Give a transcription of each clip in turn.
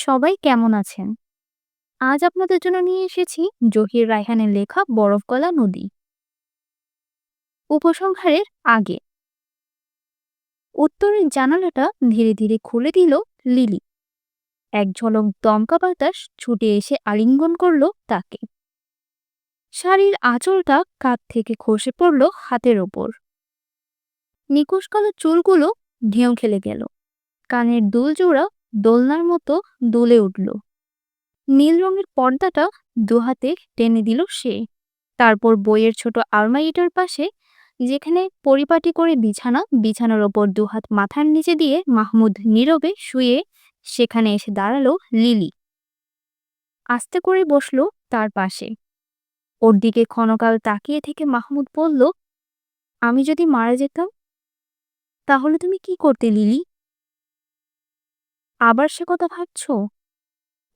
সবাই কেমন আছেন? আজ আপনাদের জন্য নিয়ে এসেছি জহির রায়হানের লেখা বরফ গলা নদী। উপসংহারের আগে। উত্তরের জানালাটা ধীরে ধীরে খুলে দিল লিলি। এক ঝলক দমকা বাতাস ছুটে এসে আলিঙ্গন করল তাকে। শাড়ির আঁচলটা কাঁধ থেকে খসে পড়ল হাতের ওপর। নিকুশ কালো চুলগুলো ঢেউ খেলে গেল। কানের দুল জোড়া দোলনার মতো দুলে উঠল। নীল রঙের পর্দাটা দুহাতে টেনে দিল সে। তারপর বইয়ের ছোট আলমারিটার পাশে, যেখানে পরিপাটি করে বিছানা, বিছানার ওপর দুহাত মাথার নিচে দিয়ে মাহমুদ নীরবে শুয়ে সেখানে এসে দাঁড়াল লিলি। আস্তে করে বসল তার পাশে। ওর দিকে ক্ষণকাল তাকিয়ে থেকে মাহমুদ বলল, আমি যদি মারা যেতাম, তাহলে তুমি কি করতে লিলি? আবার সে কথা ভাবছ?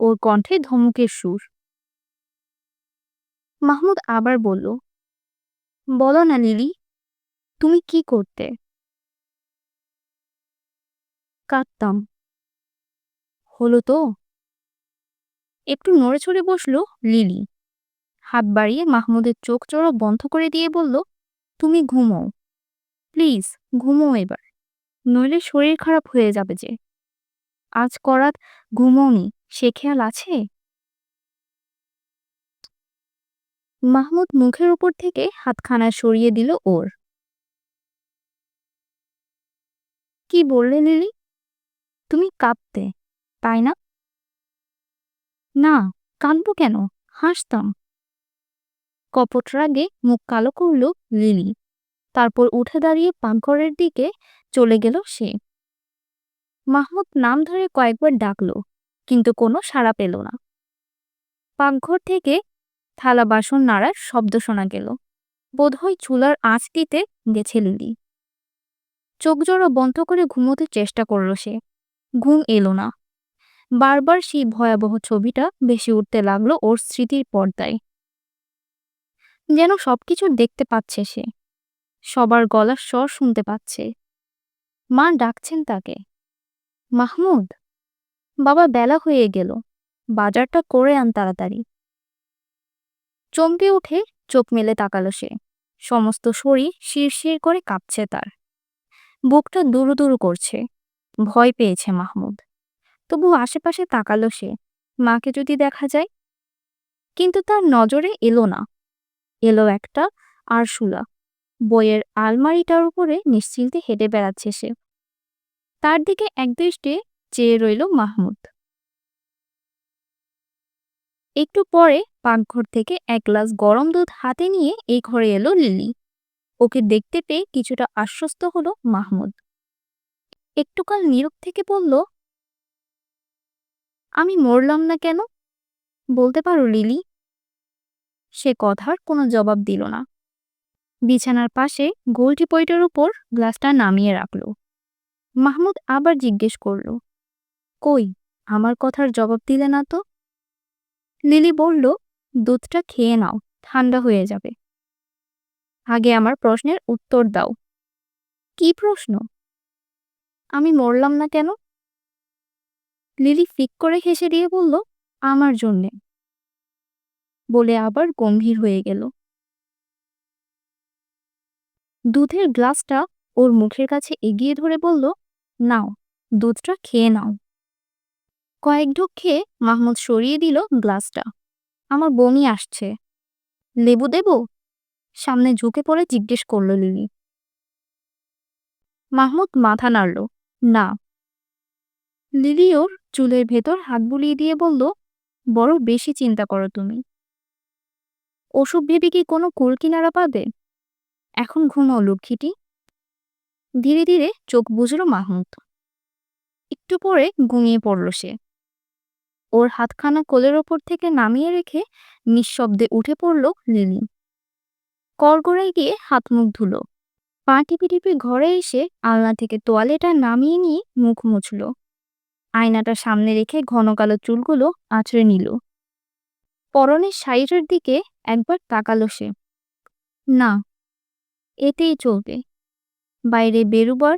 ওর কণ্ঠে ধমকের সুর। মাহমুদ আবার বলল, বলো না লিলি, তুমি কি করতে? কাঁদতাম। হলো তো। একটু নড়ে চড়ে বসল লিলি। হাত বাড়িয়ে মাহমুদের চোখ চড়ো বন্ধ করে দিয়ে বলল, তুমি ঘুমো প্লিজ ঘুমো এবার। নইলে শরীর খারাপ হয়ে যাবে যে। আজ করাত ঘুমোনি সে খেয়াল আছে? মাহমুদ মুখের উপর থেকে হাতখানা সরিয়ে দিল ওর। কি বললে লিলি? তুমি কাঁদতে তাই না? না, কাঁদবো কেন? হাসতাম। কপট রাগে মুখ কালো করল লিলি। তারপর উঠে দাঁড়িয়ে পাকঘরের দিকে চলে গেল সে। মাহমুদ নাম ধরে কয়েকবার ডাকল, কিন্তু কোনো সাড়া পেল না। পাকঘর থেকে থালা বাসন নাড়ার শব্দ শোনা গেল। বোধহয় চুলার আঁচ দিতে গেছে লিলি চোখ জোড়া বন্ধ করে ঘুমোতে চেষ্টা করল সে। ঘুম এলো না। বারবার সেই ভয়াবহ ছবিটা বেশি উঠতে লাগল ওর স্মৃতির পর্দায়। যেন সবকিছু দেখতে পাচ্ছে সে। সবার গলার স্বর শুনতে পাচ্ছে। মা ডাকছেন তাকে। মাহমুদ? বাবা বেলা হয়ে গেল। বাজারটা করে আন তাড়াতাড়ি। চমকে উঠে চোখ মেলে তাকালো সে। সমস্ত শরীর শিরশির করে কাঁপছে তার। বুকটা দুরু দুরু করছে। ভয় পেয়েছে মাহমুদ। তবু আশেপাশে তাকালো সে। মাকে যদি দেখা যায়? কিন্তু তার নজরে এলো না। এলো একটা আরশুলা। বইয়ের আলমারিটার উপরে নিশ্চিন্তে হেঁটে বেড়াচ্ছে সে। তার দিকে একদৃষ্টে চেয়ে রইল মাহমুদ। একটু পরে পাকঘর থেকে এক গ্লাস গরম দুধ হাতে নিয়ে এই ঘরে এলো লিলি। ওকে দেখতে পেয়ে কিছুটা আশ্বস্ত হলো মাহমুদ। একটুকাল নীরব থেকে বলল, আমি মরলাম না কেন? বলতে পারো লিলি? সে কথার কোনো জবাব দিল না। বিছানার পাশে গোলটি পইটার উপর গ্লাসটা নামিয়ে রাখল। মাহমুদ আবার জিজ্ঞেস করল, কই, আমার কথার জবাব দিলে না তো? লিলি বলল, দুধটা খেয়ে নাও, ঠান্ডা হয়ে যাবে। আগে আমার প্রশ্নের উত্তর দাও। কি প্রশ্ন? আমি মরলাম না কেন? লিলি ফিক করে হেসে দিয়ে বলল, আমার জন্যে। বলে আবার গম্ভীর হয়ে গেল। দুধের গ্লাসটা ওর মুখের কাছে এগিয়ে ধরে বলল নাও, দুধটা খেয়ে নাও। কয়েক ঢোক খেয়ে মাহমুদ সরিয়ে দিল গ্লাসটা। আমার বমি আসছে। লেবু দেব? সামনে ঝুঁকে পড়ে জিজ্ঞেস করল লিলি। মাহমুদ মাথা নাড়ল, না। লিলি ওর চুলের ভেতর হাত বুলিয়ে দিয়ে বলল, বড় বেশি চিন্তা করো তুমি। ওসব ভেবে কি কোনো কুল কিনারা পাবে এখন ঘুমাও, লক্ষ্মীটি। ধীরে ধীরে চোখ বুঝল মাহমুদ। একটু পরে ঘুমিয়ে পড়ল সে। ওর হাতখানা কোলের ওপর থেকে নামিয়ে রেখে নিঃশব্দে উঠে পড়ল লিলি। করগড়ায় গিয়ে হাত মুখ ধুলো। পা টিপি টিপি ঘরে এসে আলনা থেকে তোয়ালেটা নামিয়ে নিয়ে মুখ মুছল। আয়নাটা সামনে রেখে ঘন কালো চুলগুলো আঁচড়ে নিল। পরনের শাড়িটার দিকে একবার তাকালো সে। না, এতেই চলবে। বাইরে বেরুবার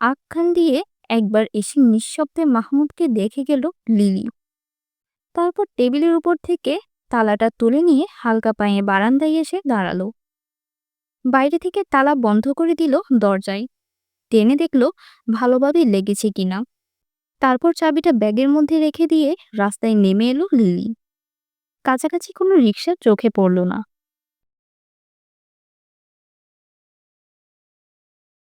আখ্যান দিয়ে একবার এসে নিঃশব্দে মাহমুদকে দেখে গেল লিলি। তারপর টেবিলের উপর থেকে তালাটা তুলে নিয়ে হালকা পায়ে বারান্দায় এসে দাঁড়াল। বাইরে থেকে তালা বন্ধ করে দিল দরজায়। টেনে দেখল ভালোভাবেই লেগেছে কিনা তারপর চাবিটা ব্যাগের মধ্যে রেখে দিয়ে রাস্তায় নেমে এলো লিলি। কাছাকাছি কোনো রিক্সা চোখে পড়ল না।